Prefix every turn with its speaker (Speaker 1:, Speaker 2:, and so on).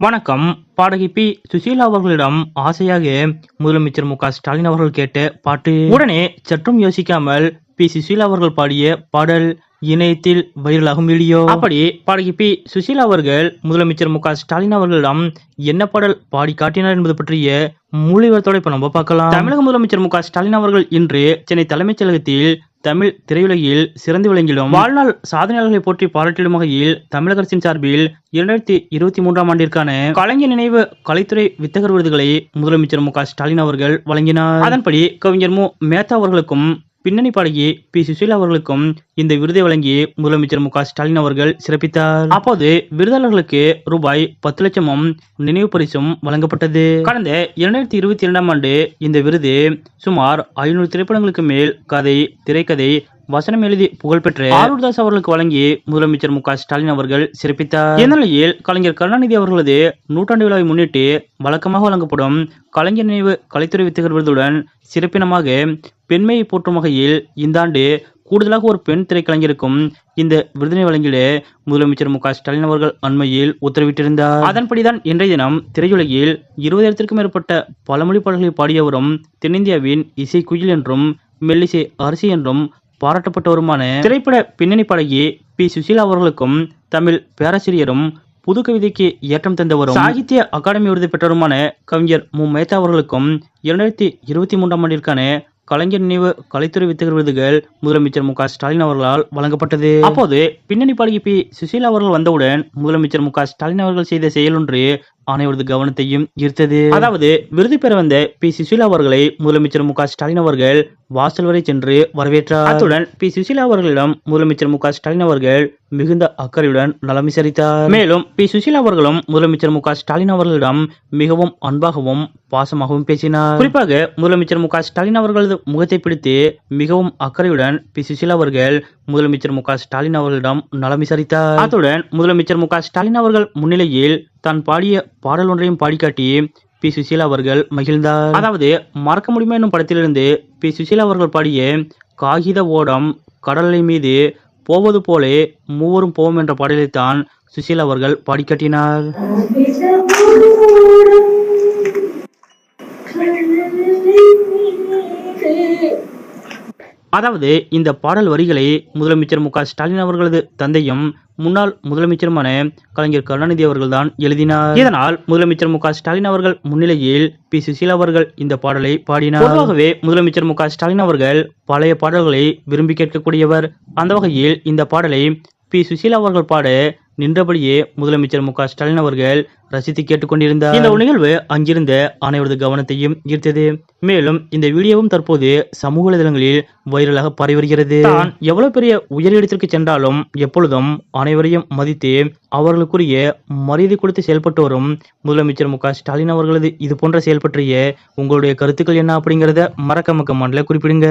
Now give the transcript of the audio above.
Speaker 1: வணக்கம். பாடகி பி. சுசீலா அவர்களிடம் ஆசையாக முதலமைச்சர் மு ஸ்டாலின் அவர்கள் கேட்ட பாட்டு. உடனே சற்றும் யோசிக்காமல் பி. சுசீலா அவர்கள் பாடிய பாடல் இணையத்தில் வைரலாகும் வீடியோ. அப்படி பாடகி பி. சுசீலா அவர்கள் முதலமைச்சர் மு ஸ்டாலின் அவர்களிடம் என்ன பாடல் பாடி காட்டினார் என்பது பற்றிய முழு விவரத்தோட இப்ப நம்ம பார்க்கலாம். தமிழக முதலமைச்சர் மு ஸ்டாலின் அவர்கள் இன்று சென்னை தலைமைச் செயலகத்தில் தமிழ் திரையுலகில் சிறந்து விளங்கிடும். வாழ்நாள் சாதனையாளர்களை போற்றி பாராட்டிடும் வகையில் தமிழக அரசின் சார்பில் இரண்டாயிரத்தி இருபத்தி மூன்றாம் ஆண்டிற்கான கலைஞர் நினைவு கலைத்துறை வித்தகர் விருதுகளை முதலமைச்சர் மு க ஸ்டாலின் அவர்கள் வழங்கினார். அதன்படி கவிஞர் மு மேத்தா அவர்களுக்கும் பின்னணி பாடகி பி. சுசீலா அவர்களுக்கும் இந்த விருதை வழங்கி முதலமைச்சர் மு. ஸ்டாலின் அவர்கள் சிறப்பித்தார். அப்போது விருதாளர்களுக்கு ரூபாய் பத்து லட்சமும் நினைவு பரிசும் வழங்கப்பட்டது. கடந்த இரண்டாயிரத்தி இருபத்தி இரண்டாம் ஆண்டு இந்த விருது சுமார் ஐநூறு திரைப்படங்களுக்கு மேல் கதை திரைக்கதை வசனம் எழுதி புகழ்பெற்ற ஆரூர்தாஸ் அவர்களுக்கு வழங்கி முதலமைச்சர் மு. ஸ்டாலின் அவர்கள் சிறப்பித்தார். இந்நிலையில் கலைஞர் கருணாநிதி அவர்களது நூற்றாண்டு விழாவை முன்னிட்டு வழக்கமாக வழங்கப்படும் கலைஞர் நினைவு கலைத்துறை வித்தகர் விருதுடன் சிறப்பினமாக பெண்மையை போற்றும் வகையில் இந்த ஆண்டு கூடுதலாக ஒரு பெண் திரைக்கலைஞருக்கும் இந்த விருதினை வழங்கிட முதலமைச்சர் மு க ஸ்டாலின் அவர்கள் அண்மையில் உத்தரவிட்டிருந்தார். அதன்படிதான் இன்றைய தினம் திரையுலகில் இருபதாயிரத்திற்கும் மேற்பட்ட பலமொழி பாடல்களை பாடியவரும் தென்னிந்தியாவின் இசை குயில் என்றும் மெல்லிசை அரிசி என்றும் பாராட்டப்பட்டவருமான திரைப்பட பின்னணி பாடகி பி. சுசீலா அவர்களுக்கும் தமிழ் பேராசிரியரும் புது கவிதைக்கு ஏற்றம் தந்தவரும் சாகித்ய அகாடமி விருது பெற்றவருமான கவிஞர் மு. மேத்தா அவர்களுக்கும் இரண்டாயிரத்தி இருபத்தி மூன்றாம் ஆண்டிற்கான கலைஞர் நினைவு கலைத்துறை வித்தகர் விருதுகள் முதலமைச்சர் மு ஸ்டாலின் அவர்களால் வழங்கப்பட்டது. அப்போது பின்னணி பாடகி பி. சுசீலா அவர்கள் வந்தவுடன் முதலமைச்சர் மு ஸ்டாலின் அவர்கள் செய்த செயல் ஒன்று அனைவரது கவனத்தையும் ஈர்த்தது. அதாவது விருது பெற வந்த பி. சுசீலா அவர்களை முதலமைச்சர் மு. ஸ்டாலின் அவர்கள் வாசல் வரை சென்று வரவேற்றார். அத்துடன் பி. சுசீலா அவர்களிடம் முதலமைச்சர் மு. ஸ்டாலின் அவர்கள் மிகுந்த அக்கறையுடன் நலம் விசாரித்தார். மேலும் பி. சுசீலா அவர்களும் முதலமைச்சர் மு. ஸ்டாலின் அவர்களிடம் மிகவும் அன்பாகவும் பாசமாகவும் பேசினார். குறிப்பாக முதலமைச்சர் மு. ஸ்டாலின் அவர்களது முகத்தை பிடித்து மிகவும் அக்கறையுடன் பி. சுசீலா அவர்கள் முதலமைச்சர் மு ஸ்டாலின் அவர்களிடம் நலம் விசாரித்தார். அத்துடன் முதலமைச்சர் மு ஸ்டாலின் அவர்கள் முன்னிலையில் தான் பாடிய பாடல் ஒன்றையும் பாடிக்காட்டி பி. சுசீலா அவர்கள் மகிழ்ந்தார். அதாவது மறக்க முடியுமா என்னும் படத்திலிருந்து பி. சுசீலா அவர்கள் பாடிய காகித ஓடம் கடலை மீது போவது போலே மூவரும் போவோம் என்ற பாடலைத்தான் சுசீலா அவர்கள் பாடிக்காட்டினார் அதாவது இந்த பாடல் வரிகளை முதலமைச்சர் மு ஸ்டாலின் அவர்களது தந்தையும் முன்னாள் முதலமைச்சருமான கலைஞர் கருணாநிதி அவர்கள்தான் எழுதினார். இதனால் முதலமைச்சர் மு ஸ்டாலின் அவர்கள் முன்னிலையில் பி. சுசீலா அவர்கள் இந்த பாடலை பாடினார். பொதுவாகவே முதலமைச்சர் மு ஸ்டாலின் அவர்கள் பழைய பாடல்களை விரும்பி கேட்கக்கூடியவர். அந்த வகையில் இந்த பாடலை பி. சுசீலா அவர்கள் பாட நின்றபடியே முதலமைச்சர் மு க ஸ்டாலின் அவர்கள் ரசித்து கேட்டுக்கொண்டிருந்தார். இந்த நிகழ்வு அங்கிருந்த அனைவரது கவனத்தையும் ஈர்த்தது. மேலும் இந்த வீடியோவும் தற்போது சமூக வலைதளங்களில் வைரலாக பரவி வருகிறது. தான் எவ்வளவு பெரிய உயரிடத்திற்கு சென்றாலும் எப்பொழுதும் அனைவரையும் மதித்து அவர்களுக்குரிய மரியாதை கொடுத்து செயல்பட்டு வரும் முதலமைச்சர் மு க ஸ்டாலின் அவர்களது இது போன்ற செயல் பற்றிய உங்களுடைய கருத்துக்கள் என்ன அப்படிங்கறத மறக்காம கமெண்ட்ல குறிப்பிடுங்க.